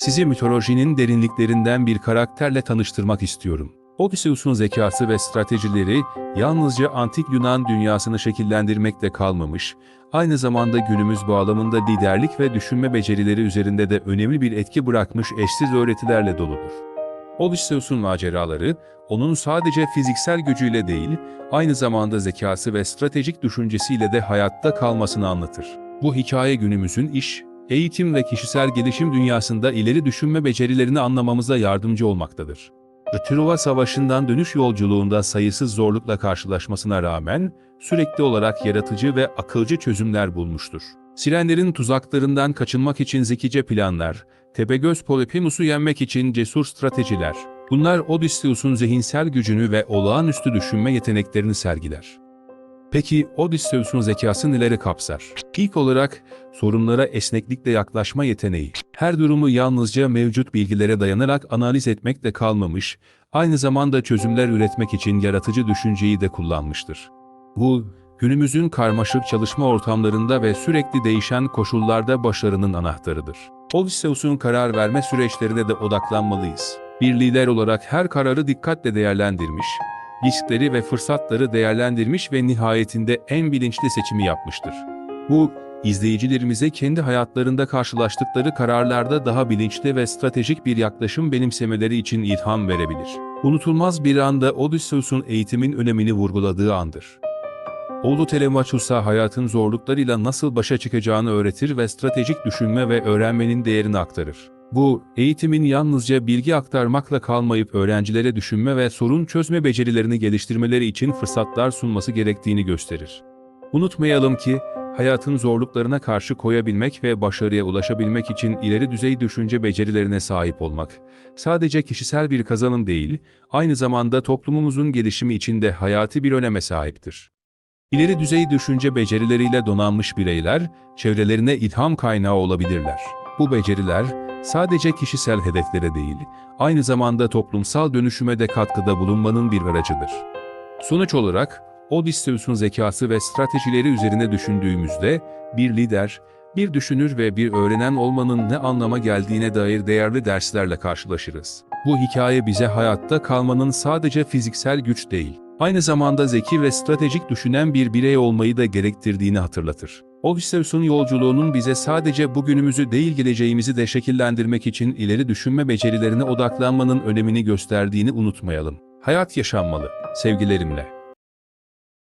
Sizi mitolojinin derinliklerinden bir karakterle tanıştırmak istiyorum. Odysseus'un zekası ve stratejileri yalnızca antik Yunan dünyasını şekillendirmekle kalmamış, aynı zamanda günümüz bağlamında liderlik ve düşünme becerileri üzerinde de önemli bir etki bırakmış eşsiz öğretilerle doludur. Odysseus'un maceraları, onun sadece fiziksel gücüyle değil, aynı zamanda zekası ve stratejik düşüncesiyle de hayatta kalmasını anlatır. Bu hikaye günümüzün iş, eğitim ve kişisel gelişim dünyasında ileri düşünme becerilerini anlamamıza yardımcı olmaktadır. Truva Savaşı'ndan dönüş yolculuğunda sayısız zorlukla karşılaşmasına rağmen sürekli olarak yaratıcı ve akılcı çözümler bulmuştur. Sirenlerin tuzaklarından kaçınmak için zekice planlar, Tepegöz Polyphemus'u yenmek için cesur stratejiler. Bunlar Odysseus'un zihinsel gücünü ve olağanüstü düşünme yeteneklerini sergiler. Peki Odysseus'un zekası neleri kapsar? İlk olarak sorunlara esneklikle yaklaşma yeteneği. Her durumu yalnızca mevcut bilgilere dayanarak analiz etmekle kalmamış, aynı zamanda çözümler üretmek için yaratıcı düşünceyi de kullanmıştır. Bu, günümüzün karmaşık çalışma ortamlarında ve sürekli değişen koşullarda başarının anahtarıdır. Odysseus'un karar verme süreçlerine de odaklanmalıyız. Bir lider olarak her kararı dikkatle değerlendirmiş, riskleri ve fırsatları değerlendirmiş ve nihayetinde en bilinçli seçimi yapmıştır. Bu, izleyicilerimize kendi hayatlarında karşılaştıkları kararlarda daha bilinçli ve stratejik bir yaklaşım benimsemeleri için ilham verebilir. Unutulmaz bir anda Odysseus'un eğitimin önemini vurguladığı andır. Oğlu Telemachus'a hayatın zorluklarıyla nasıl başa çıkacağını öğretir ve stratejik düşünme ve öğrenmenin değerini aktarır. Bu, eğitimin yalnızca bilgi aktarmakla kalmayıp öğrencilere düşünme ve sorun çözme becerilerini geliştirmeleri için fırsatlar sunması gerektiğini gösterir. Unutmayalım ki, hayatın zorluklarına karşı koyabilmek ve başarıya ulaşabilmek için ileri düzey düşünce becerilerine sahip olmak, sadece kişisel bir kazanım değil, aynı zamanda toplumumuzun gelişimi için de hayati bir öneme sahiptir. İleri düzey düşünce becerileriyle donanmış bireyler, çevrelerine ilham kaynağı olabilirler. Bu beceriler, sadece kişisel hedeflere değil, aynı zamanda toplumsal dönüşüme de katkıda bulunmanın bir aracıdır. Sonuç olarak, Odysseus'un zekası ve stratejileri üzerine düşündüğümüzde, bir lider, bir düşünür ve bir öğrenen olmanın ne anlama geldiğine dair değerli derslerle karşılaşırız. Bu hikaye bize hayatta kalmanın sadece fiziksel güç değil, aynı zamanda zeki ve stratejik düşünen bir birey olmayı da gerektirdiğini hatırlatır. Odysseus'un yolculuğunun bize sadece bugünümüzü değil geleceğimizi de şekillendirmek için ileri düşünme becerilerine odaklanmanın önemini gösterdiğini unutmayalım. Hayat yaşanmalı, sevgilerimle.